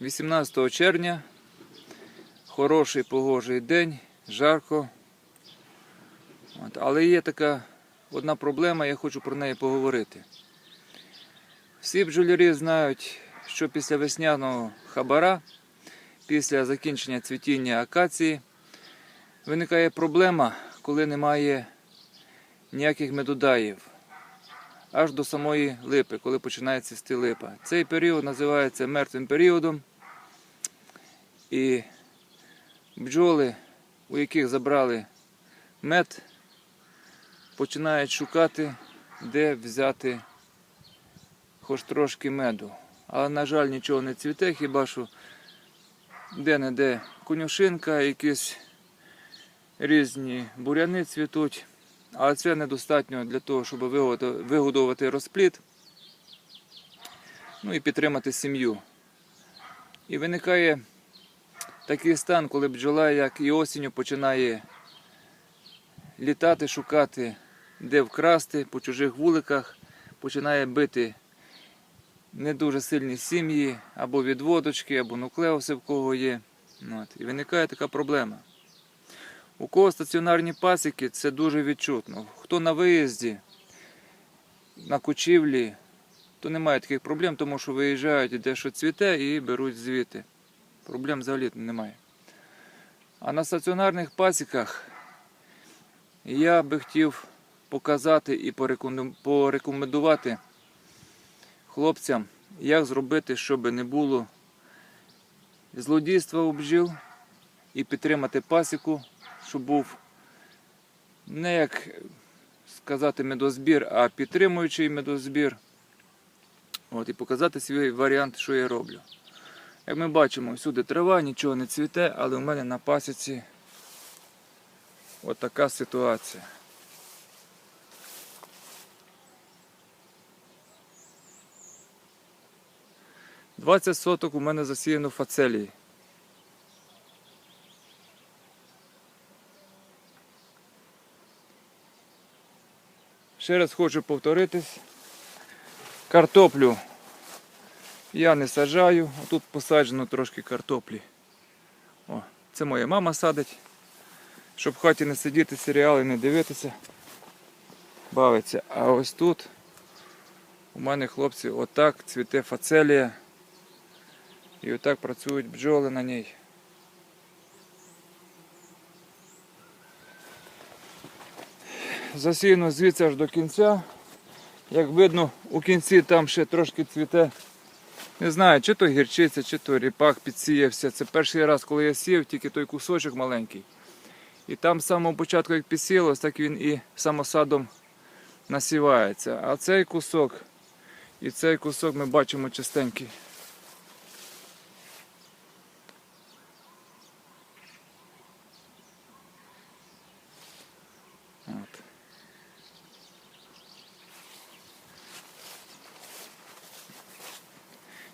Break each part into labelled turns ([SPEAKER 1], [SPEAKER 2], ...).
[SPEAKER 1] 18 червня. Хороший погожий день, жарко. От, але є така одна проблема, я хочу про неї поговорити. Всі бджолярі знають, що після весняного хабара, після закінчення цвітіння акації, виникає проблема, коли немає ніяких медодаїв аж до самої липи, коли починає цвісти липа. Цей період називається мертвим періодом. І бджоли, у яких забрали мед, починають шукати, де взяти хоч трошки меду. Але, на жаль, нічого не цвіте, хіба що де-не-де конюшинка, якісь різні буряни цвітуть. Але це недостатньо для того, щоб вигоду- вигодовувати розплід, ну і підтримати сім'ю. І виникає такий стан, коли бджола, як і осінню, починає літати, шукати, де вкрасти по чужих вуликах, починає бити не дуже сильні сім'ї, або відводочки, або нуклеуси, в кого є. От. І виникає така проблема. У кого стаціонарні пасіки, це дуже відчутно. Хто на виїзді, на кучівлі, то немає таких проблем, тому що виїжджають де що цвіте і беруть звідти. Проблем взагалі немає. А на стаціонарних пасіках я би хотів показати і порекомендувати хлопцям, як зробити, щоб не було злодійства у бджіл і підтримати пасіку, щоб був не як сказати медозбір, а підтримуючий медозбір. От, і показати свій варіант, що я роблю. Як ми бачимо, всюди трава, нічого не цвіте, але у мене на пасіці от ситуація. Двадцять соток у мене засіяно фацелії. Ще раз хочу повторитись. Картоплю я не саджаю, а тут посаджено трошки картоплі. О, це моя мама садить, щоб в хаті не сидіти, серіали не дивитися, бавиться. А ось тут у мене хлопці отак цвіте фацелія. І отак працюють бджоли на ній. Засіяно звідси аж до кінця. Як видно, у кінці там ще трошки цвіте. Не знаю, чи то гірчиця, чи то ріпак підсіявся. Це перший раз, коли я сів, тільки той кусочок маленький. І там з самого початку, як підсілось, так він і самосадом насівається. А цей кусок і цей кусок ми бачимо чистенький.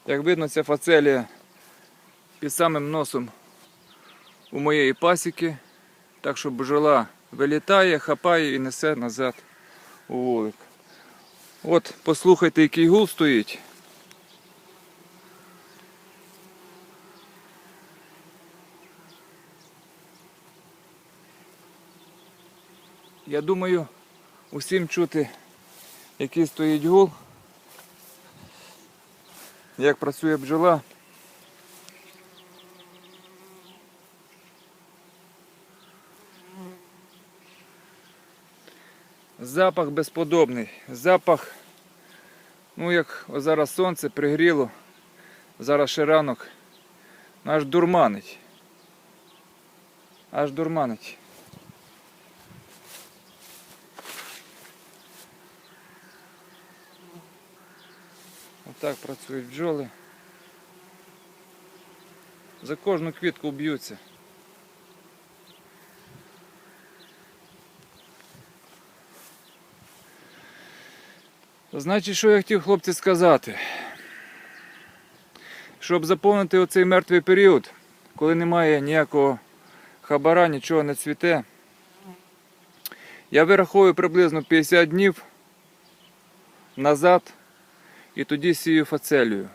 [SPEAKER 1] Як видно, ця фацелія під самим носом у моєї пасіки, так що бджола вилітає, хапає і несе назад у вулик. От послухайте, який гул стоїть. Я думаю, усім чути, який стоїть гул, як працює бджола. Запах безподобний. Запах, ну як зараз сонце пригріло, зараз ще ранок, аж дурманить. Аж дурманить. Отак працюють бджоли. За кожну квітку б'ються. Значить, що я хотів хлопці сказати? Щоб заповнити оцей мертвий період, коли немає ніякого хабара, нічого не цвіте, я вираховую приблизно 50 днів назад і тоді сію фацелію.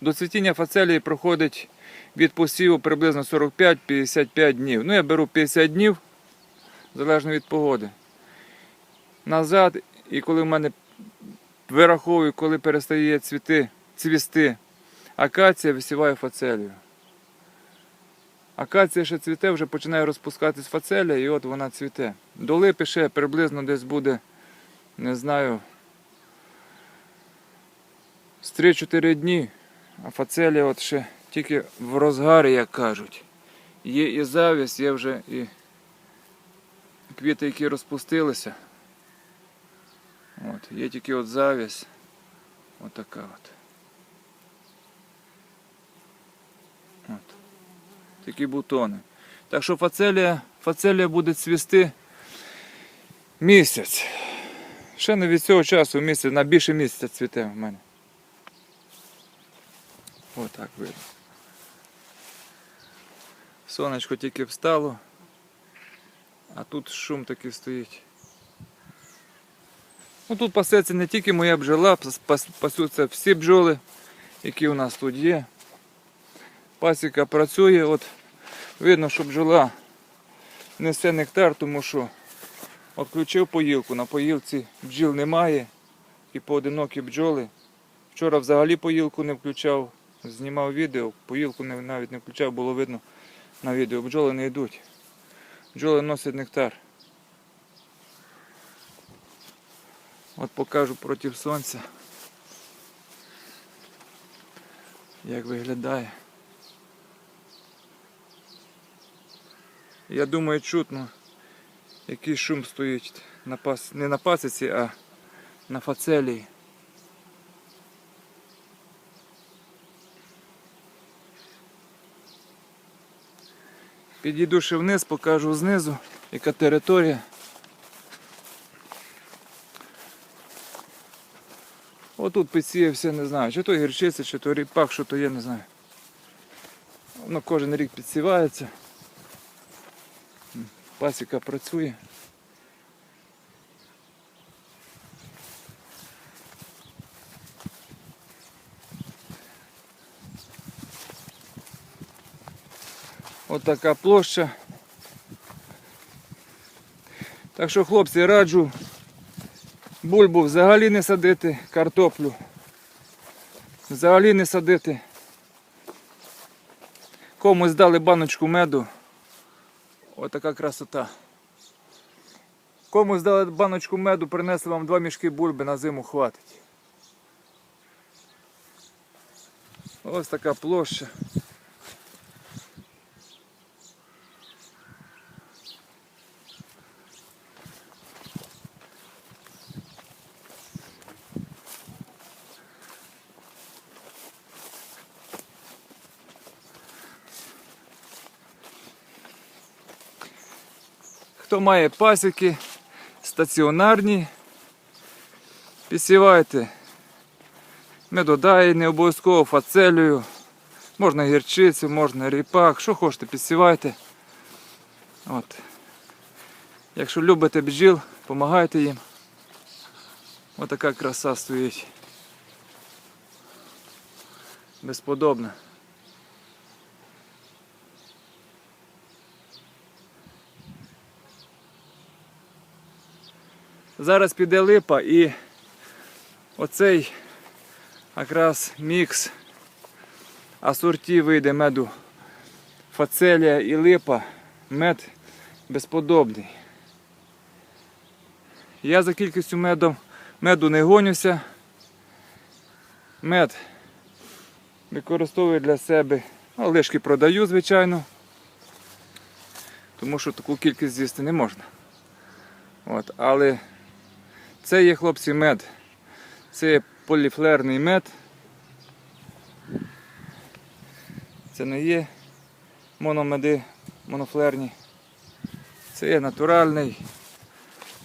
[SPEAKER 1] До цвітіння фацелії проходить від посіву приблизно 45-55 днів. Ну, я беру 50 днів, залежно від погоди. Назад, і коли в мене вираховую, коли перестає цвіти, цвісти акація, висіваю фацелію. Акація ще цвіте, вже починає розпускатись фацелія, і от вона цвіте. До липи ще приблизно десь буде, не знаю, з 3-4 дні, а фацелія от ще тільки в розгарі, як кажуть. Є і завість, є вже і квіти, які розпустилися. От, є тільки от завість. От така от. От. Такі бутони. Так що фацелія, фацелія буде цвісти місяць. Ще не від цього часу місяць, на більше місяця цвіте в мене. Отак видно. Сонечко тільки встало, а тут шум такий стоїть. Ну тут пасеться не тільки моя бджола, пас- пас- пасуться всі бджоли, які у нас тут є. Пасіка працює, от видно, що бджола несе нектар, тому що відключив поїлку, на поїлці бджіл немає і поодинокі бджоли. Вчора взагалі поїлку не включав, знімав відео, поїлку навіть не включав, було видно на відео. Бджоли не йдуть. Бджоли носять нектар. От покажу проти сонця. Як виглядає. Я думаю, чутно, який шум стоїть на пас... не на пасіці, а на фацелії. Підійду ще вниз, покажу знизу, яка територія. Отут підсіявся, не знаю, чи то гірчиця, чи то ріпак, що то є, не знаю. Воно кожен рік підсівається. Пасіка працює. От така площа. Так що, хлопці, раджу бульбу взагалі не садити, картоплю. Взагалі не садити. Комусь дали баночку меду. Отака красота. Комусь дали баночку меду, принесли вам два мішки бульби, на зиму хватить. Ось така площа. Хто має пасіки стаціонарні, підсівайте медодай, не обов'язково фацелію, можна гірчицю, можна ріпак, що хочете, підсівайте. От. Якщо любите бджіл, допомагайте їм. Отака краса стоїть. Безподобна. Зараз піде липа і оцей якраз мікс асортів вийде меду фацелія і липа. Мед безподобний. Я за кількістю меду, меду не гонюся. Мед використовую для себе. А лишки продаю, звичайно. Тому що таку кількість з'їсти не можна. От, але це є, хлопці, мед. Це є поліфлерний мед. Це не є мономеди, монофлерні. Це є натуральний.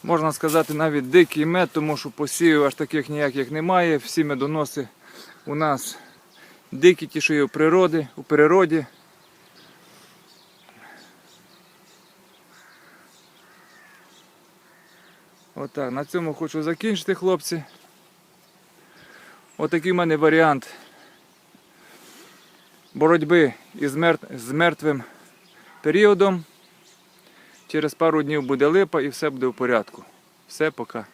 [SPEAKER 1] Можна сказати навіть дикий мед, тому що посівів аж таких ніяких немає. Всі медоноси у нас дикі, ті, що є у природі, у природі. Отак, на цьому хочу закінчити, хлопці. Отакий в мене варіант боротьби із мер- з мертвим періодом. Через пару днів буде липа і все буде в порядку. Все, пока.